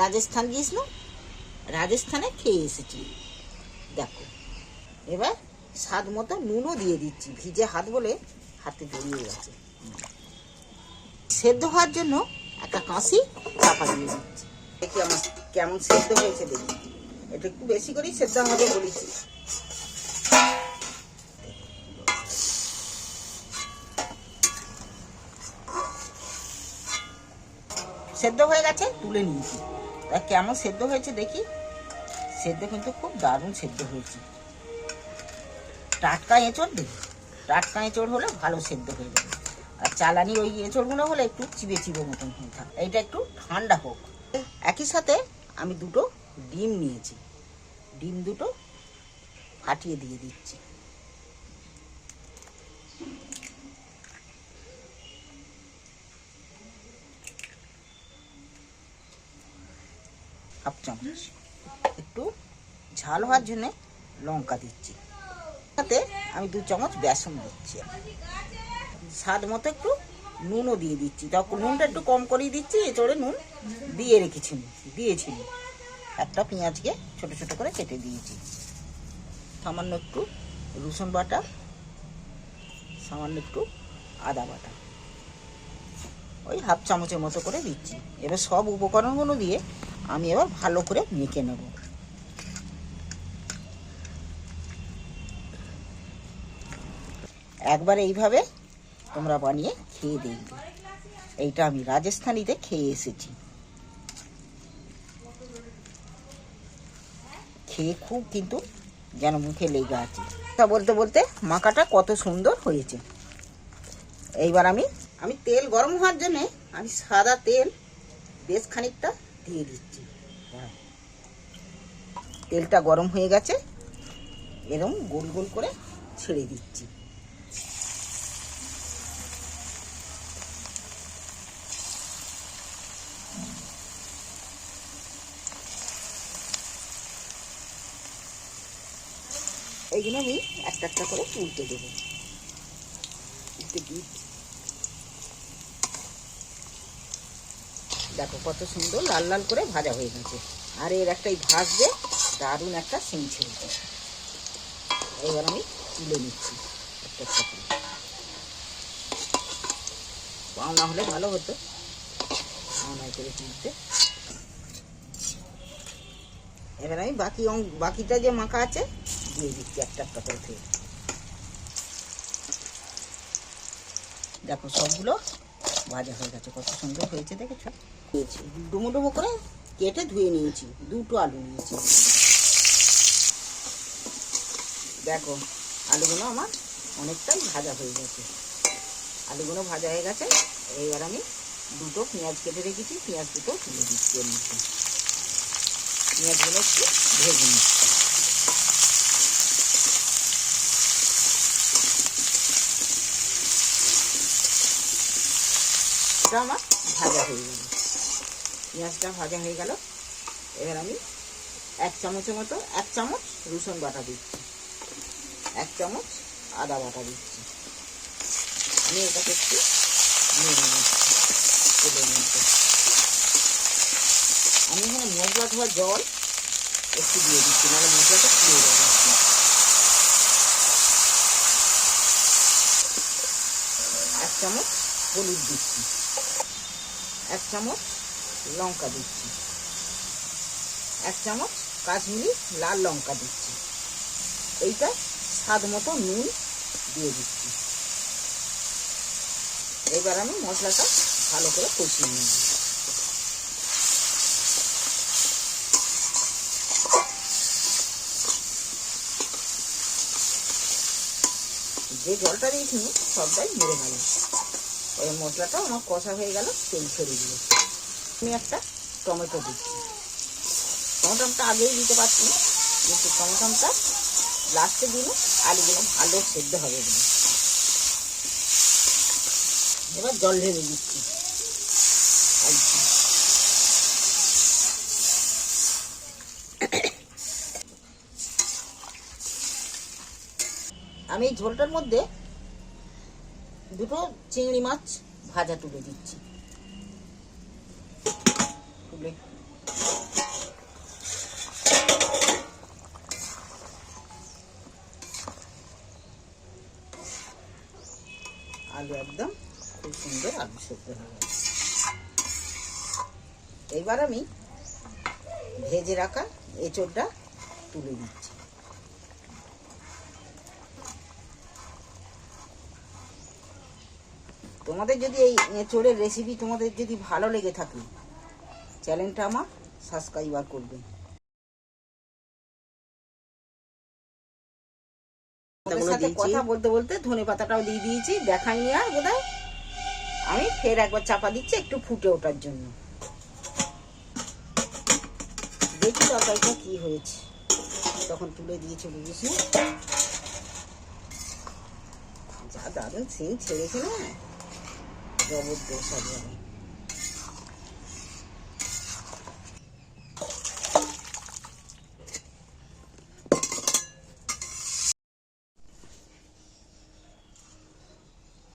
রাজস্থান গিয়েছিলাম রাজস্থানে খেয়ে এসেছি দেখো, এবার স্বাদ মতো নুনও দিয়ে দিচ্ছি, ভিজে হাত বলে হাতে জড়িয়ে গেছে। সেদ্ধ হওয়ার জন্য একটা কাঁচি চাপা দিয়ে দিচ্ছি। দেখি আমার কেমন সেদ্ধ হয়েছে দেখি। এটা একটু বেশি করেই সেদ্ধ হবে বলেছি। সেদ্ধ হয়ে গেছে, তুলে নিয়েছি। তা কেমন সেদ্ধ হয়েছে দেখি? সেদ্ধ কিন্তু খুব দারুণ সেদ্ধ হয়েছে। টাটকা এঁচড় দেখি টাটকা এঁচড় হলে ভালো সেদ্ধ হয়ে যাবে। আর চালানি ওই এঁচড়গুলো হলে একটু চিবে চিবে মতন হয়ে থাকে। এইটা একটু ঠান্ডা হোক। একই সাথে আমি দুটো ডিম নিয়েছি। ডিম দুটো ফাটিয়ে দিয়ে দিচ্ছি। হাফ চামচ। একটু ঝাল হওয়ার জন্য লঙ্কা দিচ্ছি। তাতে আমি দু চামচ বেসন দিচ্ছি। স্বাদ মতো একটু নুনও দিয়ে দিচ্ছি। তখন নুনটা একটু কম করেই দিচ্ছি এচড়ে নুন দিয়ে রেখেছি দিয়েছি একটা পেঁয়াজকে ছোট ছোট করে কেটে দিয়েছি। সামান্য একটু রসুন বাটা, সামান্য একটু আদা বাটা। ওই হাফ চামচের মতো করে দিচ্ছি। এবার সব উপকরণগুলো দিয়ে আমি এবার ভালো করে মেখে নেব। একবার এইভাবে তোমরা বানিয়ে খেয়ে দেখবে। এইটা আমি রাজস্থানীতে খেয়ে এসেছি। খেয়ে খুব কিন্তু যেন মুখে লেগে আছে। তা বলতে বলতে মাখাটা কত সুন্দর হয়েছে। এইবার আমি আমি তেল গরম হওয়ার জন্যে আমি সাদা তেল বেশ খানিকটা দিয়ে দিচ্ছি। তেলটা গরম হয়ে গেছে এরকম গোল গোল করে ছেড়ে দিচ্ছি। এইগুলো আমি একটা একটা করে উল্টে দেবো। উল্টে দিচ্ছি। দেখো কত সুন্দর লাল লাল করে ভাজা হয়ে গেছে। আর এর একটাই ভাজবে, দারুণ একটা সিং ছেড়েছে এবার আমি তুলে নিচ্ছি পাওনা হলে ভালো হতো। পাওনায় করে তুলতে। এবার আমি বাকি বাকিটা যে মাখা আছে, দিয়ে দিচ্ছি একটা একটা করে থেকে দেখো সবগুলো ভাজা হয়ে গেছে, কত সুন্দর হয়েছে, দেখেছ? নিয়েছি ডুমো ডুমো করে কেটে ধুয়ে নিয়েছি। দুটো আলু নিয়েছি। দেখো, আলুগুলো আমার অনেকটাই ভাজা হয়ে গেছে। আলুগুলো ভাজা হয়ে গেছে। এইবার আমি দুটো পেঁয়াজ কেটে রেখেছি। পেঁয়াজ দুটো তুলে দিচ্ছি এর মধ্যে। পেঁয়াজগুলো একটু ভেজে নিচ্ছি। আমার ভাজা হয়ে গেল পেঁয়াজটা ভাজা হয়ে গেল। এবার আমি এক চামচের মতো, এক চামচ রসুন বাটা দিচ্ছি। এক চামচ আদা বাটা দিচ্ছি। আমি এটাকে একটু নেড়ে নিচ্ছি আমি এখানে মশলা ধোয়া জল একটু দিয়ে দিচ্ছি, নাহলে মশলাটা ফুলে যাবে। এক চামচ হলুদ দিচ্ছি। এক চামচ লঙ্কা দিচ্ছি। এক চামচ কাশ্মীরি লাল লঙ্কা দিচ্ছি। এইটা স্বাদ মতো নুন দিয়ে দিচ্ছি। এবার আমি মশলাটা ভালো করে কষিয়ে নেব। যে জলটা দিয়েছি সবটাই মেরে গেল ওই মশলাটা আমার কষা হয়ে গেল, তেল ছেড়ে দিল আমি একটা টমেটো দিচ্ছি। টমেটোটা আগেই দিতে পারছি না, কিন্তু টমেটোটা লাস্টে দিলে আলুগুলো ভালো সেদ্ধ হবে এবার জল ঢেলে দিচ্ছি। আমি এই ঝোলটার মধ্যে দুটো চিংড়ি মাছ ভাজা তুলে দিচ্ছি তুলে আলু একদম খুব সুন্দর আলু সেদ্ধ হয়ে গেছে। এইবার আমি ভেজে রাখা এঁচোড়টা তুলে দিচ্ছি তোমাদের যদি এই এঁচোড়ের রেসিপি তোমাদের যদি ভালো লেগে থাকে চ্যানেলটা আমার সাবস্ক্রাইবার করবে। ওদের সাথে কথা বলতে বলতে ধনে পাতাটাও দিয়ে দিয়েছি দেখাইনি আর বোধহয়। আমি ফের একবার চাপা দিচ্ছি একটু ফুটে ওঠার জন্য। দেখি তরকারিটা কি হয়েছে। তখন তুলে দিয়েছে বুঝিস না যা দারুণ সিন ছেড়েছে না? জবরদস্ত